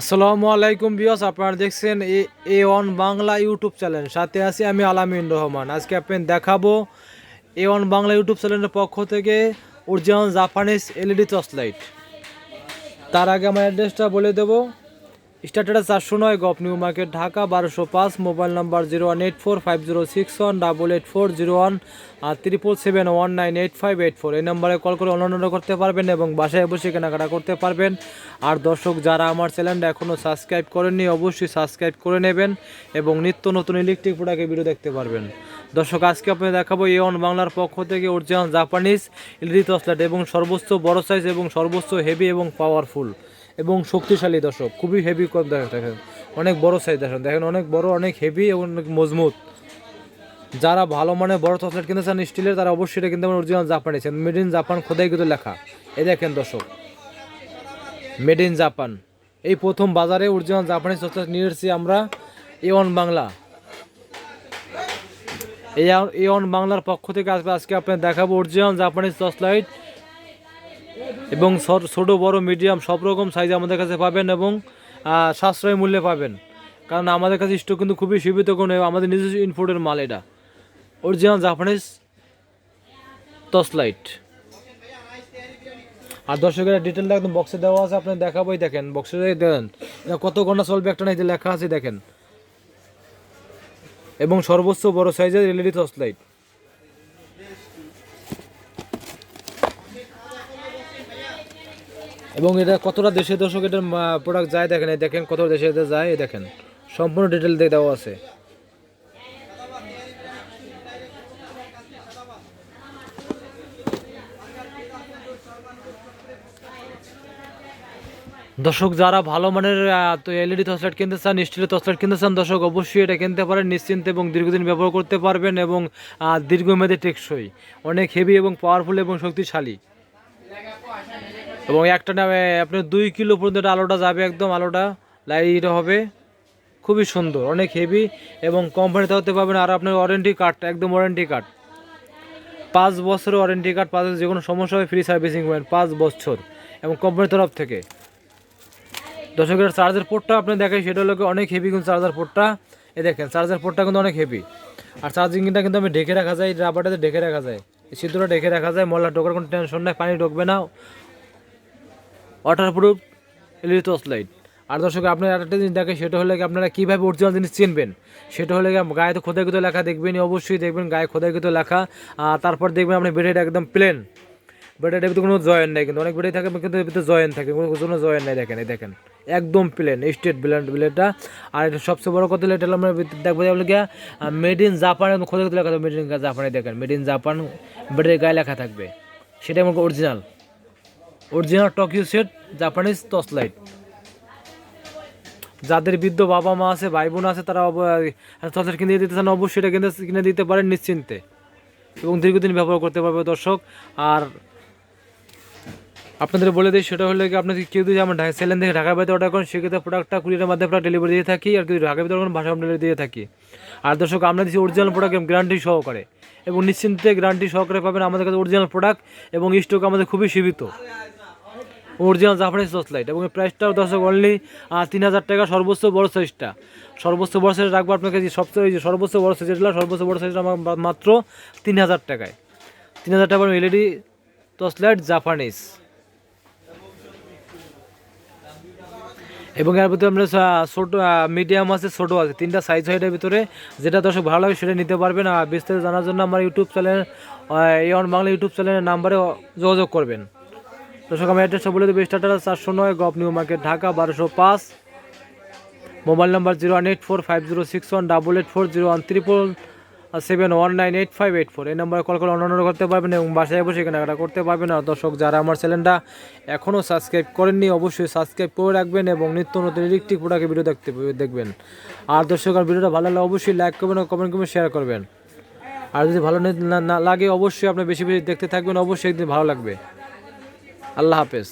আসসালামু আলাইকুম বিয়স আপনারা দেখছেন A A one Bangla YouTube channel. সাথে আছি আমি আলামিন রহমান। আজকে আপনি দেখাবো এ ওয়ান বাংলা ইউটিউব চ্যানেলের পক্ষ থেকে original Japanese LED torch light তার আগে আমার অ্যাড্রেসটা বলে দেবো। স্টার্টার চারশো নয়, গপ নিউ মার্কেট, ঢাকা বারোশো পাঁচ, mobile number zero one eight four five zero six one, double eight four zero one, আর triple seven one nine eight five eight four. এই নাম্বারে কল করে অনলাইন করতে পারবেন এবং বাসায় বসে কেনাকাটা করতে পারবেন। আর দর্শক, যারা আমার চ্যানেলটা এখনও সাবস্ক্রাইব করেননি, অবশ্যই সাবস্ক্রাইব করে নেবেন এবং নিত্য নতুন ইলেকট্রিক প্রোডাক্টের ভিডিও দেখতে পারবেন। দর্শক, আজকে আপনাদের দেখাবো এ অন বাংলার পক্ষ থেকে অরিজিনাল জাপানিজ এলইডি টসলাইট এবং সর্বোচ্চ বড় সাইজ এবং সর্বোচ্চ হেভি এবং পাওয়ারফুল এবং শক্তিশালী দর্শক, খুবই হেভি দেখেন, অনেক বড় সাইজ দেখেন দেখেন অনেক বড়, অনেক হেভি এবং অনেক মজবুত। যারা ভালো মানে বড় টসলাইট কিনতে চান স্টিলের, তারা অবশ্যই এটা কিনতে পারেন original Japanese made in Japan খোদাই কিন্তু লেখা। এই দেখেন দর্শক মেড ইন জাপান এই প্রথম বাজারে অরিজিনাল জাপানি টসলাইট নিয়ে এসেছি আমরা এ বাংলা। এ ওয়ান বাংলার পক্ষ থেকে আসবে আজকে আপনার দেখাবো অরিজিনাল জাপানিজ টসলাইট এবং ছোট, বড় মিডিয়াম সব রকম সাইজ আমাদের কাছে পাবেন এবং সাশ্রয় মূল্যে পাবেন। কারণ আমাদের কাছে স্টক কিন্তু খুবই সীমিত কোনো, আমাদের নিজস্ব ইনপোর্টের মাল এটা। অরিজিনাল জাপানিজ টর্চ লাইট আর দর্শকের ডিটেলটা একদম বক্সে দেওয়া আছে আপনি দেখাবোই দেখেন। বক্সে দেখেন কত ঘণ্টা চলবে একটা নাই লেখা আছে, দেখেন। এবং সর্বোচ্চ বড় সাইজের এলইডি টর্চ লাইট এবং এটা কতটা দেশে দর্শক এটার প্রোডাক্ট যায় দেখেন, এই দেখেন কত দেশে এটা যায়, এই দেখেন। সম্পূর্ণ ডিটেল দিয়ে দেওয়া আছে। দর্শক, যারা ভালো মানের তো এলইডি টসলাইট কিনতে চান স্টিলের টসলাইট কিনতে চান, দর্শক, অবশ্যই এটা কিনতে পারেন, নিশ্চিন্তে এবং দীর্ঘদিন ব্যবহার করতে পারবেন এবং দীর্ঘমেয়াদী টেকসই। অনেক হেভি এবং পাওয়ারফুল এবং শক্তিশালী। এবং একটা নামে আপনার দুই কিলো পর্যন্ত আলোটা যাবে একদম আলোটা। লাইট হবে। খুবই সুন্দর, অনেক হেভি এবং কোম্পানিতে হতে পারবেন আর আপনার ওয়ারেন্টি কার্ড একদম ওয়ারেন্টি কার্ড পাঁচ বছরের ওয়ারেন্টি কার্ড পাঁচ বছর যে কোনো সমস্যা হবে ফ্রি সার্ভিসিং পাবেন পাঁচ বছর এবং কোম্পানির তরফ থেকে। দর্শকের চার্জার পোর্টটা আপনি দেখেন সেটা হলো অনেক হেভি কিন্তু চার্জার পোর্টটা এ দেখেন চার্জার পোর্টটা কিন্তু অনেক হেভি আর চার্জিংটা কিন্তু আমি ঢেকে রাখা যায় রাবারটাতে ঢেকে রাখা যায়। সিদ্ধটা ঢেকে রাখা যায়, ময়লা ঢোকার কোনো টেনশন নাই, পানি ঢুকবে না। Water proof LED torch light আর দর্শক, আপনার একটা জিনিস দেখে, সেটা হলে আপনারা কীভাবে অরিজিনাল জিনিস চিনবেন? সেটা হলে গায়ে তো খোদাইকৃত লেখা দেখবেন অবশ্যই দেখবেন গায়ে খোদাইকৃত লেখা। আর তারপর দেখবেন আপনি বেডেটা একদম প্লেন বেডের ভিতরে কোনো জয়েন নেই কিন্তু, অনেক বেডে থাকে, কিন্তু এর ভিতরে জয়েন থাকে, কোনো কোনো জয়েন নেই, দেখেন, এই দেখেন। একদম প্লেন স্টেট ব্লেন্ড ব্লেডটা আর এটা সবচেয়ে বড় কথা হলো, এটা আমরা দেখব যে গিয়া মেড ইন জাপান এবং খোদাইকৃত লেখা মেড ইন জাপানে দেখেন মেড ইন জাপান বেডের গায়ে লেখা থাকবে। সেটা আমার original original Tokyo set Japanese torch light যাদের বৃদ্ধ বাবা মা আছে ভাই বোন আছে, তারা টর্চ লাইট কিনে দিতে চান, অবশ্যই এটা কিনে কিনে দিতে পারেন নিশ্চিন্তে। এবং দীর্ঘদিন ব্যবহার করতে পারবে দর্শক। আর আপনাদের বলে দিই, সেটা হলে কি, আপনাদের কেউ যদি আমার ঢাকা সেলেন থেকে ঢাকার বাইরে অর্ডার করেন, সেক্ষেত্রে প্রোডাক্টটা কুড়িটার মাধ্যমে আপনার ডেলিভারি দিয়ে থাকি, আর কেউ ঢাকার ভিতরে করেন ভাষা ডেলিভারি দিয়ে থাকি। আর দর্শক, আমরা দিচ্ছি অরিজিনাল প্রোডাক্ট গ্যারান্টি সহকারে। এবং নিশ্চিন্তে গ্যারান্টি সহকারে পাবেন আমাদের কাছে অরিজিনাল প্রোডাক্ট এবং স্টক আমাদের খুবই সীমিত। অরিজিনাল জাপানিজ টর্চ লাইট এবং প্রাইসটাও দর্শক অনলি তিন হাজার টাকা সর্বোচ্চ বড় সাইজটা সর্বোচ্চ বড় সাইজ রাখব আপনাকে যে সবচেয়ে যে সর্বোচ্চ বড় সাইজের সর্বোচ্চ বড় সাইজটা আমার মাত্র তিন হাজার টাকায়। তিন হাজার টাকা এলইডি টর্চ লাইট জাপানিজ এবং এর ভিতরে আমরা ছোটো মিডিয়াম আছে, ছোটো আছে, তিনটা সাইজ হয় এটার ভিতরে। যেটা দর্শক ভালো লাগে সেটা নিতে পারবেন। আর বিস্তারিত জানার জন্য আমার ইউটিউব চ্যানেল এই অন বাংলা ইউটিউব চ্যানেলের নাম্বারে যোগাযোগ করবেন। দর্শক, আমি অ্যাড্রেসটা বলে দেবো। স্টার্টার চারশো নয় গভ নিউ মার্কেট ঢাকা, বারোশো পাঁচ। Mobile number zero one eight four five zero six one double eight four zero one triple seven one nine eight five eight four এই নাম্বারে কল করে অন্যান্য করতে পারবেন এবং বাসায় বসে কেনাকাটা করতে পারবেন। আর দর্শক, যারা আমার চ্যানেলটা এখনও সাবস্ক্রাইব করেননি, অবশ্যই সাবস্ক্রাইব করে রাখবেন এবং নিত্য নতুন ইলেকট্রিক প্রোডাক্টের ভিডিও দেখতে দেখবেন। আর দর্শক, আর ভিডিওটা ভালো লাগলে অবশ্যই লাইক করবেন ও কমেন্ট করবেন শেয়ার করবেন। আর যদি ভালো না- না লাগে, অবশ্যই আপনি বেশি বেশি দেখতে থাকবেন, অবশ্যই একদিন ভালো লাগবে। আল্লাহ হাফেজ।